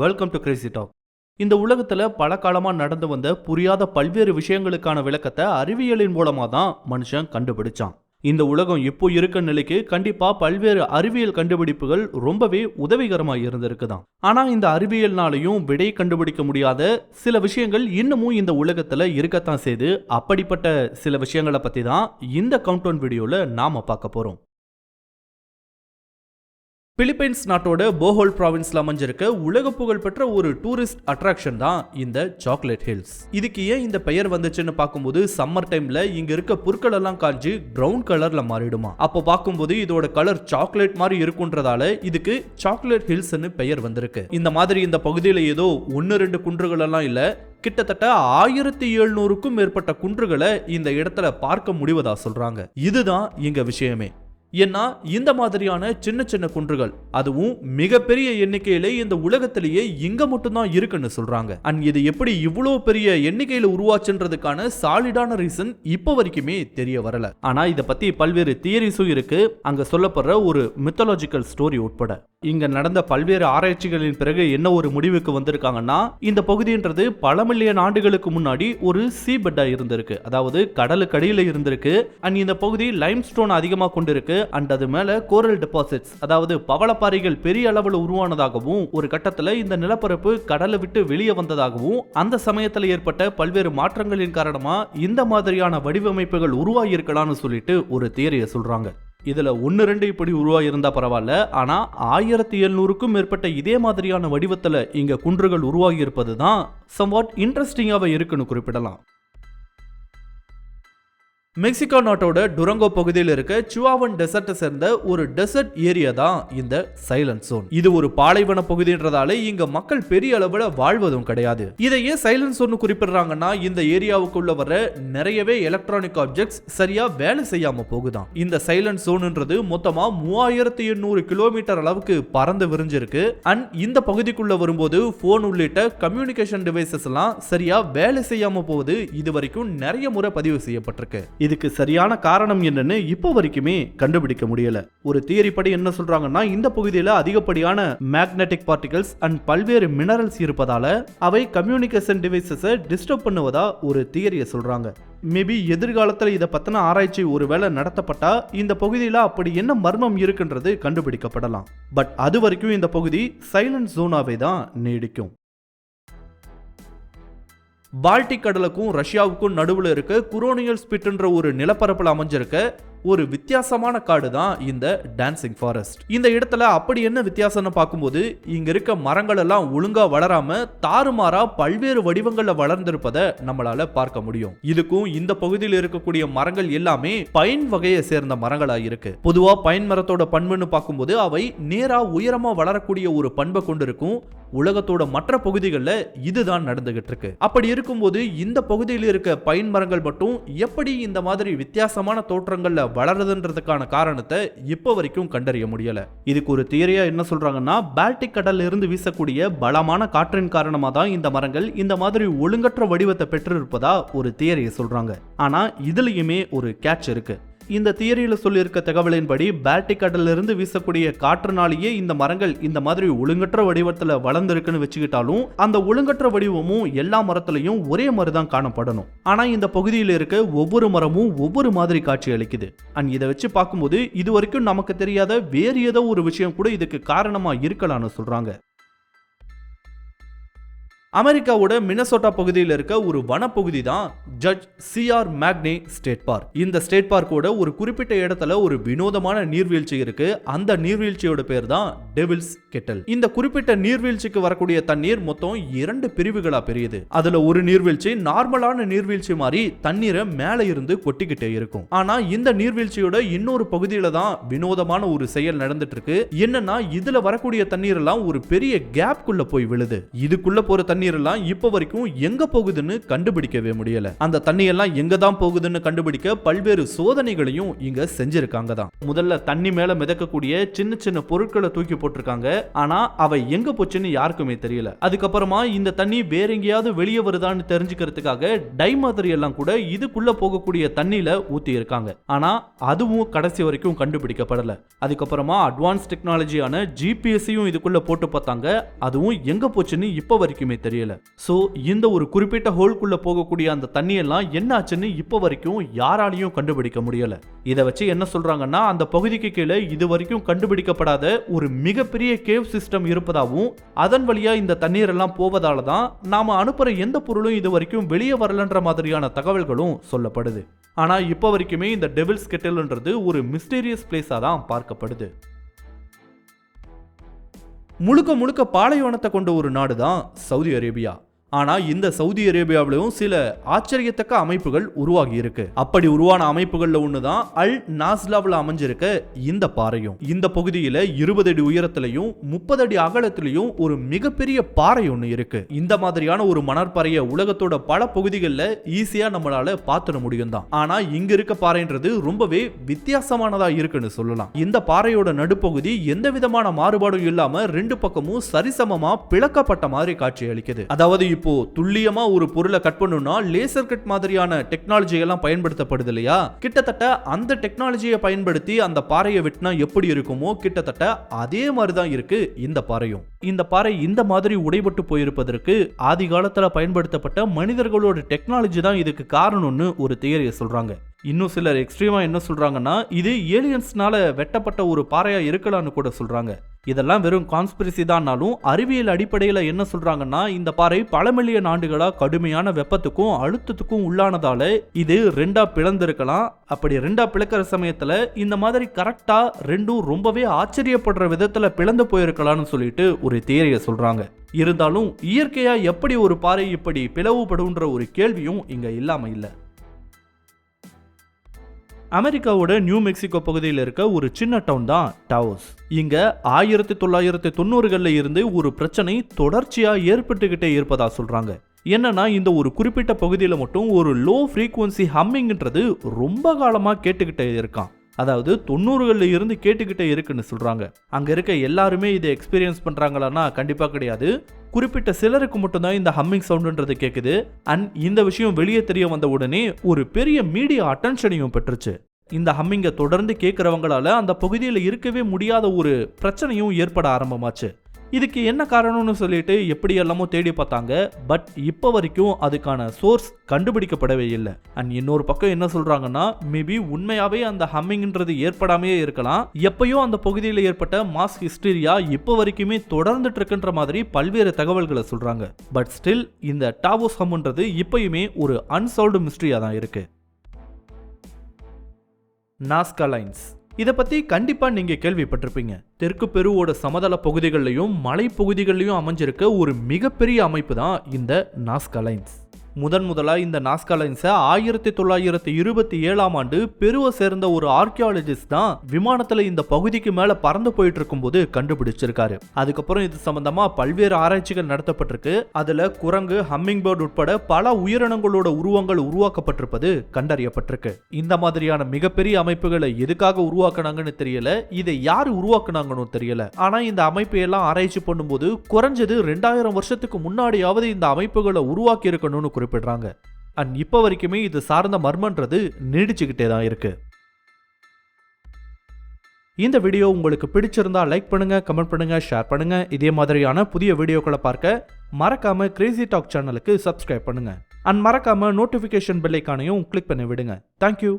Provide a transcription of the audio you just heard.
Welcome to Crazy talk இந்த உலகத்துல பல காலமா நடந்து வந்த புரியாத பல்வேறு விஷயங்களுக்கான விளக்கத்தை அறிவியலின் மூலமா தான் மனுஷன் கண்டுபிடிச்சான். இந்த உலகம் இப்போ இருக்க நிலைக்கு கண்டிப்பா பல்வேறு அறிவியல் கண்டுபிடிப்புகள் ரொம்பவே உதவிகரமா இருந்திருக்குதான். ஆனா இந்த அறிவியல்னாலையும் விடை கண்டுபிடிக்க முடியாத சில விஷயங்கள் இன்னமும் இந்த உலகத்துல இருக்கத்தான் செய்து அப்படிப்பட்ட சில விஷயங்களை பத்தி தான் இந்த கவுண்டவுன் வீடியோல நாம பார்க்க போறோம். பிலிப்பைன்ஸ் நாட்டோட போஹோல் ப்ராவின்ஸ்ல அமைஞ்சிருக்க உலக புகழ்பெற்ற ஒரு டூரிஸ்ட் அட்ராக்ஷன் தான் இந்த சாக்லேட் ஹில்ஸ் இதுக்கு ஏன் இந்த பெயர் வந்துச்சுன்னு பார்க்கும்போது சம்மர் டைம்ல இங்க இருக்க புற்கள் எல்லாம் காஞ்சி பிரவுன் கலர்ல மாறிடுமா? அப்போ பார்க்கும்போது இதோட கலர் சாக்லேட் மாதிரி இருக்குன்றதால இதுக்கு சாக்லேட் ஹில்ஸ்னு பெயர் வந்திருக்கு. இந்த மாதிரி இந்த பகுதியில் ஏதோ ஒன்று ரெண்டு குன்றுகள் எல்லாம் இல்ல கிட்டத்தட்ட ஆயிரத்தி எழுநூறுக்கும் மேற்பட்ட குன்றுகளை இந்த இடத்துல பார்க்க முடிவதா சொல்றாங்க. இதுதான் இங்க விஷயமே. ஏன்னா இந்த மாதிரியான சின்ன சின்ன குன்றுகள் அதுவும் மிகப்பெரிய எண்ணிக்கையில இந்த உலகத்திலேயே இங்க மட்டும்தான் இருக்குன்னு சொல்றாங்க. அண்ட் இது எப்படி இவ்வளோ பெரிய எண்ணிக்கையில உருவாச்சுன்றதுக்கான சாலிடான ரீசன் இப்போ வரைக்குமே தெரிய வரல. ஆனா இதை பத்தி பல்வேறு தியரிஸும் இருக்கு. அங்க சொல்லப்படுற ஒரு மித்தாலஜிக்கல் ஸ்டோரி உட்பட. இங்க நடந்த பல்வேறு ஆராய்ச்சிகளின் பிறகு என்ன ஒரு முடிவுக்கு வந்திருக்காங்கன்னா இந்த பகுதின்றது பல மில்லியன் ஆண்டுகளுக்கு முன்னாடி ஒரு சீ பெட்டா இருந்திருக்கு. அதாவது கடலுக்கடியில இருந்திருக்கு. அண்ட் இந்த பகுதி லைம் ஸ்டோன் அதிகமாக கொண்டிருக்கு. அண்ட் அது மேல கோரல் டெபாசிட்ஸ் அதாவது பவளப்பாறைகள் பெரிய அளவில் உருவானதாகவும் ஒரு கட்டத்தில் இந்த நிலப்பரப்பு கடலை விட்டு வெளியே வந்ததாகவும் அந்த சமயத்தில் ஏற்பட்ட பல்வேறு மாற்றங்களின் காரணமா இந்த மாதிரியான வடிவமைப்புகள் உருவாகி இருக்கலாம்னு சொல்லிட்டு ஒரு தியரியை சொல்றாங்க. இதுல ஒன்னு ரெண்டு இப்படி உருவாகியிருந்தா பரவாயில்ல ஆனா ஆயிரத்தி எழுநூறுக்கும் மேற்பட்ட இதே மாதிரியான வடிவத்துல இங்க குன்றுகள் உருவாகியிருப்பது தான் சம்வாட் இன்ட்ரெஸ்டிங்காக இருக்குன்னு குறிப்பிடலாம். மெக்சிகோ நாட்டோட டுரங்கோ பகுதியில் இருக்க சுவாவன் டெசர்ட்டை சேர்ந்த ஒரு டெசர்ட் ஏரியா தான் இந்த சைலண்ட் சோன் இது ஒரு பாலைவன பகுதின்றதால இங்க மக்கள் பெரிய அளவுல வாழ்வதும் கிடையாது. இதை ஏன் சைலண்ட் சோன் குறிப்பிடுறாங்கன்னா இந்த ஏரியாவுக்குள்ள வர நிறையவே எலக்ட்ரானிக் ஆப்ஜெக்ட்ஸ் சரியா வேலை செய்யாம போகுதான். இந்த சைலண்ட் சோன்ன்றது மொத்தமா மூவாயிரத்தி எண்ணூறு கிலோமீட்டர் அளவுக்கு பறந்து விரிஞ்சிருக்கு. அண்ட் இந்த பகுதிக்குள்ள வரும்போது போன் உள்ளிட்ட கம்யூனிகேஷன் டிவைசஸ் எல்லாம் சரியா வேலை செய்யாம போகுது. இது வரைக்கும் நிறைய முறை பதிவு செய்யப்பட்டிருக்கு. இதுக்கு சரியான காரணம் என்னன்னு இப்போ வரைக்குமே கண்டுபிடிக்க முடியல. ஒரு தியரி படி என்ன சொல்றாங்கன்னா இந்த பகுதியில் அதிகப்படியான மேக்னெட்டிக் பார்ட்டிகல்ஸ் அண்ட் பல்வேறு மினரல்ஸ் இருப்பதால அவை கம்யூனிகேஷன் டிவைசஸை டிஸ்டர்ப் பண்ணுவதா ஒரு தியரியை சொல்றாங்க. மேபி எதிர்காலத்தில் இதை பற்றின ஆராய்ச்சி ஒருவேளை நடத்தப்பட்டா இந்த பகுதியில் அப்படி என்ன மர்மம் இருக்குன்றது கண்டுபிடிக்கப்படலாம். பட் அது வரைக்கும் இந்த பகுதி சைலண்ட் ஜோனாவே தான் நீடிக்கும். பால்டிக் கடலுக்கும் ரஷ்யாவுக்கும் நடுவில் இருக்க குரோனியல் ஸ்பிட்ன்ற ஒரு நிலப்பரப்பில் அமைஞ்சிருக்க ஒரு வித்தியாசமான காடு தான் இந்த டான்சிங் ஃபாரஸ்ட் இந்த இடத்துல அப்படி என்ன வித்தியாசம்னு பார்க்கும்போது இங்க இருக்க மரங்கள் எல்லாம் ஒழுங்கா வளராம தாறுமாறா பல்வேறு வடிவங்கள்ல வளர்ந்திருப்பதை நம்மளால பார்க்க முடியும். இதுக்கும் இந்த பகுதியில் இருக்கக்கூடிய மரங்கள் எல்லாமே பைன் வகையை சேர்ந்த மரங்களா இருக்கு. பொதுவா பைன் மரத்தோட பண்புன்னு பார்க்கும்போது அவை நேரா உயரமா வளரக்கூடிய ஒரு பண்பை கொண்டிருக்கும். உலகத்தோட மற்ற பகுதிகளில் இதுதான் நடந்துகிட்டு இருக்கு. அப்படி இருக்கும்போது இந்த பகுதியில் இருக்க பைன் மரங்கள் மட்டும் எப்படி இந்த மாதிரி வித்தியாசமான தோற்றங்கள்ல வளருதுன்றதுக்கான காரணத்தை இப்போ வரைக்கும் கண்டறிய முடியல. இதுக்கு ஒரு தியரியா என்ன சொல்றாங்கன்னா பால்டிக் கடல்ல இருந்து வீசக்கூடிய பலமான காற்றின் காரணமா தான் இந்த மரங்கள் இந்த மாதிரி ஒழுங்கற்ற வடிவத்தை பெற்றிருப்பதா ஒரு தியரியை சொல்றாங்க. ஆனா இதுலயுமே ஒரு கேட்ச் இருக்கு. இந்த தியரியில் சொல்லியிருக்க தகவலின்படி பால்டிக் கடலிருந்து வீசக்கூடிய காற்றுனாலேயே இந்த மரங்கள் இந்த மாதிரி ஒழுங்கற்ற வடிவத்தில் வளர்ந்துருக்குன்னு வச்சுக்கிட்டாலும் அந்த ஒழுங்கற்ற வடிவமும் எல்லா மரத்துலையும் ஒரே மாதிரி தான் காணப்படணும். ஆனால் இந்த பகுதியில் இருக்க ஒவ்வொரு மரமும் ஒவ்வொரு மாதிரி காட்சி அளிக்குது. அண்ட் இதை வச்சு பார்க்கும்போது இது வரைக்கும் நமக்கு தெரியாத வேறு ஏதோ ஒரு விஷயம் கூட இதுக்கு காரணமாக இருக்கலாம்னு சொல்கிறாங்க அமெரிக்காவோட மினசோட்டா பகுதியில் இருக்க ஒரு வனப்பகுதி தான் judge CR Magney state park. இந்த ஸ்டேட் பார்க்கோட ஒரு குறிப்பிட்ட இடத்துல ஒரு வினோதமான நீர்வீழ்ச்சி இருக்கு. அந்த நீர்வீழ்ச்சியோட பேர் தான் டெவில்ஸ் கெட்டல். இந்த குறிப்பிட்ட நீர்வீழ்ச்சிக்கு வரக்கூடிய தண்ணீர் மொத்தம் இரண்டு பிரிவுகளா பெரியது. அதுல ஒரு நீர்வீழ்ச்சி நார்மலான நீர்வீழ்ச்சி மாதிரி தண்ணீரை மேலே இருந்து கொட்டிக்கிட்டே இருக்கும். ஆனா இந்த நீர்வீழ்ச்சியோட இன்னொரு பகுதியில தான் வினோதமான ஒரு செயல் நடந்துட்டு இருக்கு. என்னன்னா இதுல வரக்கூடிய தண்ணீர் எல்லாம் ஒரு பெரிய கேப்குள்ள போய் விழுது. இதுக்குள்ள போற தண்ணீர் தண்ணீர் எல்லாம் இப்போ வரைக்கும் எங்க போகுதுன்னு கண்டுபிடிக்கவே முடியல. அந்த தண்ணி எல்லாம் எங்க தான் போகுதுன்னு கண்டுபிடிக்க பல்வேறு சோதனைகளையும் இங்க செஞ்சிருக்காங்க தான். முதல்ல தண்ணி மேல மிதக்கக்கூடிய சின்ன சின்ன பொருட்களை தூக்கி போட்டிருக்காங்க. ஆனா அவை எங்க போச்சுன்னு யாருக்குமே தெரியல. அதுக்கப்புறமா இந்த தண்ணி வேற எங்கேயாவது வெளியே வருதான்னு தெரிஞ்சுக்கிறதுக்காக டை மாதிரி எல்லாம் கூட இதுக்குள்ள போகக்கூடிய தண்ணியில ஊத்தி இருக்காங்க ஆனா அதுவும் கடைசி வரைக்கும் கண்டுபிடிக்கப்படல. அதுக்கப்புறமா அட்வான்ஸ் டெக்னாலஜியான ஜிபிஎஸ்ஸையும் இதுக்குள்ள போட்டு பார்த்தாங்க. அதுவும் எங்க போச்சுன்னு இப்ப வரைக்குமே தெரியல. சோ இந்த ஒரு குறிப்பிட்ட ஹோல்குள்ள போகக்கூடிய அந்த தண்ணியெல்லாம் என்ன ஆச்சுன்னு இப்போ வரைக்கும் யாராலையும் கண்டுபிடிக்க முடியல. இதை வச்சு என்ன சொல்றாங்கன்னா அந்த பகுதிக்கு கீழே இது வரைக்கும் கண்டுபிடிக்கப்படாத ஒரு மிகப்பெரிய கேவ் சிஸ்டம் இருப்பதாகவும் அதன் வழியா இந்த தண்ணீர் எல்லாம் போவதால தான் நாம அனுப்புற எந்த பொருளும் இது வரைக்கும் வெளியே வரலன்ற மாதிரியான தகவல்களும் சொல்லப்படுது. ஆனா இப்போ வரைக்குமே இந்த டெவில்ஸ் கெட்டல்ன்றது ஒரு மிஸ்டீரியஸ் பிளேஸா தான் பார்க்கப்படுது. முழுக்க முழுக்க பாலைவனத்தை கொண்ட ஒரு நாடு தான் சவுதி அரேபியா. ஆனால் இந்த சவுதி அரேபியாவிலும் சில ஆச்சரியத்தக்க அமைப்புகள் உருவாகி இருக்கு. அப்படி உருவான அமைப்புகள்ல தான் அல் நாஸ்லாவில் அமைஞ்சிருக்க இந்த பாறையும். இந்த பகுதியில் இருபது அடி உயரத்திலையும் முப்பது அடி அகலத்திலையும் ஒரு மிகப்பெரிய பாறை ஒன்று இருக்கு. இந்த மாதிரியான ஒரு மணற்பாறையை உலகத்தோட பல பகுதிகளில் ஈஸியாக நம்மளால பார்த்துட முடியும் தான் ஆனால் இங்க இருக்க பாறைன்றது ரொம்பவே வித்தியாசமானதா இருக்குன்னு சொல்லலாம். இந்த பாறையோட நடுப்பகுதி எந்த விதமான மாறுபாடும் இல்லாம ரெண்டு பக்கமும் சரிசமமா பிளக்கப்பட்ட மாதிரி காட்சி அளிக்குது அதாவது இப்போ துல்லியமா ஒரு பொருளை கட் பண்ணணும்னா லேசர் கட் மாதிரியான டெக்னாலஜி எல்லாம் பயன்படுத்தப்படுது இல்லையா? கிட்டத்தட்ட அந்த டெக்னாலஜியை பயன்படுத்தி அந்த பாறையை வெட்டினா எப்படி இருக்குமோ கிட்டத்தட்ட அதே மாதிரி தான் இருக்கு இந்த பாறையும். இந்த பாறை இந்த மாதிரி உடைபட்டு போயிருப்பதற்கு ஆதி காலத்துல பயன்படுத்தப்பட்ட மனிதர்களோட டெக்னாலஜி தான் இதுக்கு காரணம்னு ஒரு தியரியை சொல்றாங்க. இன்னும் சிலர் எக்ஸ்ட்ரீமாக என்ன சொல்கிறாங்கன்னா இது ஏலியன்ஸ்னால வெட்டப்பட்ட ஒரு பாறையாக இருக்கலாம்னு கூட சொல்கிறாங்க இதெல்லாம் வெறும் கான்ஸ்பிரசி தான்னாலும் அறிவியல் அடிப்படையில் என்ன சொல்கிறாங்கன்னா இந்த பாறை பல மில்லியன் ஆண்டுகளாக கடுமையான வெப்பத்துக்கும் அழுத்தத்துக்கும் உள்ளானதால் இது ரெண்டாக பிளந்திருக்கலாம். அப்படி ரெண்டாக பிளக்கிற சமயத்தில் இந்த மாதிரி கரெக்டாக ரெண்டும் ரொம்பவே ஆச்சரியப்படுற விதத்தில் பிளந்து போயிருக்கலாம்னு சொல்லிட்டு ஒரு தியரியை சொல்கிறாங்க இருந்தாலும் இயற்கையாக எப்படி ஒரு பாறை இப்படி பிளவுபடுன்ற ஒரு கேள்வியும் இங்கே இல்லாமல் இல்லை. அமெரிக்காவோட நியூ மெக்சிகோ பகுதியில் இருக்க ஒரு சின்ன டவுன் தான் டாவோஸ் இங்க ஆயிரத்தி தொள்ளாயிரத்தி தொண்ணூறுகள்ல இருந்து ஒரு பிரச்சனை தொடர்ச்சியா ஏற்பட்டுக்கிட்டே இருப்பதா சொல்றாங்க. என்னன்னா இந்த ஒரு குறிப்பிட்ட பகுதியில் மட்டும் ஒரு லோ ஃப்ரீக்குவன்சி ஹம்மிங்ன்றது ரொம்ப காலமா கேட்டுக்கிட்டே இருக்கான். அதாவது தொண்ணூறுகளில் இருந்து கேட்டுக்கிட்டே இருக்குன்னு சொல்கிறாங்க அங்கே இருக்க எல்லாருமே இதை எக்ஸ்பீரியன்ஸ் பண்ணுறாங்களான்னா கண்டிப்பாக கிடையாது. குறிப்பிட்ட சிலருக்கு மட்டும்தான் இந்த ஹம்மிங் சவுண்டுன்றது கேட்குது அண்ட் இந்த விஷயம் வெளியே தெரிய வந்த உடனே ஒரு பெரிய மீடியா அட்டென்ஷனையும் பெற்றுச்சு. இந்த ஹம்மிங்கை தொடர்ந்து கேட்குறவங்களால அந்த பகுதியில் இருக்கவே முடியாத ஒரு பிரச்சனையும் ஏற்பட ஆரம்பமாச்சு. இதுக்கு என்ன காரணம்னு சொல்லிட்டு எப்படி எல்லாமோ தேடி பார்த்தாங்க. பட் இப்போ வரைக்கும் அதுக்கான சோர்ஸ் கண்டுபிடிக்கப்படவே இல்லை. அண்ட் இன்னொரு பக்கம் என்ன சொல்றாங்கன்னா மேபி உண்மையாவே அந்த ஹம்மிங்ன்றது ஏற்படாமையே இருக்கலாம். எப்பயோ அந்த பகுதியில் ஏற்பட்ட மாஸ் ஹிஸ்டீரியா இப்போ வரைக்குமே தொடர்ந்துட்டு இருக்குன்ற மாதிரி பல்வேறு தகவல்களை சொல்றாங்க. பட் ஸ்டில் இந்த டாவோஸ் ஹம்ன்றது இப்பயுமே ஒரு அன்சால்வ்டு மிஸ்ட்ரியா தான் இருக்கு. Nazca lines. இதை பற்றி கண்டிப்பாக நீங்கள் கேள்விப்பட்டிருப்பீங்க. தெற்கு பெருவோட சமதள பகுதிகளிலையும் மலை பகுதிகளிலையும் அமைஞ்சிருக்க ஒரு மிகப்பெரிய அமைப்பு தான் இந்த நாஸ்கா லைன்ஸ். முதன் முதலாக இந்த நாஸ்கா லைன்ஸை ஆயிரத்தி தொள்ளாயிரத்தி இருபத்தி ஏழாம் ஆண்டு பெருவை சேர்ந்த ஒரு ஆர்கியாலஜிஸ்ட் தான் விமானத்தில் இந்த பகுதிக்கு மேலே பறந்து போயிட்டு இருக்கும்போது கண்டுபிடிச்சிருக்காரு. அதுக்கப்புறம் இது சம்பந்தமாக பல்வேறு ஆராய்ச்சிகள் நடத்தப்பட்டிருக்கு. அதில் குரங்கு ஹம்மிங் பேர்ட் உட்பட பல உயிரினங்களோட உருவங்கள் உருவாக்கப்பட்டிருப்பது கண்டறியப்பட்டிருக்கு. இந்த மாதிரியான மிகப்பெரிய அமைப்புகளை எதுக்காக உருவாக்குனாங்கன்னு தெரியல. இதை யார் உருவாக்குனாங்கன்னு தெரியல. ஆனா இந்த அமைப்பை எல்லாம் ஆராய்ச்சி பண்ணும்போது குறைஞ்சது ரெண்டாயிரம் வருஷத்துக்கு முன்னாடியாவது இந்த அமைப்புகளை உருவாக்கி இருக்கணும்னு குறிப்பிடுறாங்க. அண்ட் இப்போ வரைக்குமே இது சார்ந்த மர்மன்றது நீடிச்சுக்கிட்டே தான் இருக்கு. இந்த வீடியோ உங்களுக்கு பிடிச்சிருந்தா லைக் பண்ணுங்க கமெண்ட் பண்ணுங்க ஷேர் பண்ணுங்க. இதே மாதிரியான புதிய வீடியோக்களை பார்க்க மறக்காம கிரேசி டாக் சேனலுக்கு சப்ஸ்கிரைப் பண்ணுங்க. அண்ட் மறக்காம நோட்டிஃபிகேஷன் பெல்லைக்கானையும் கிளிக் பண்ணி விடுங்க. Thank you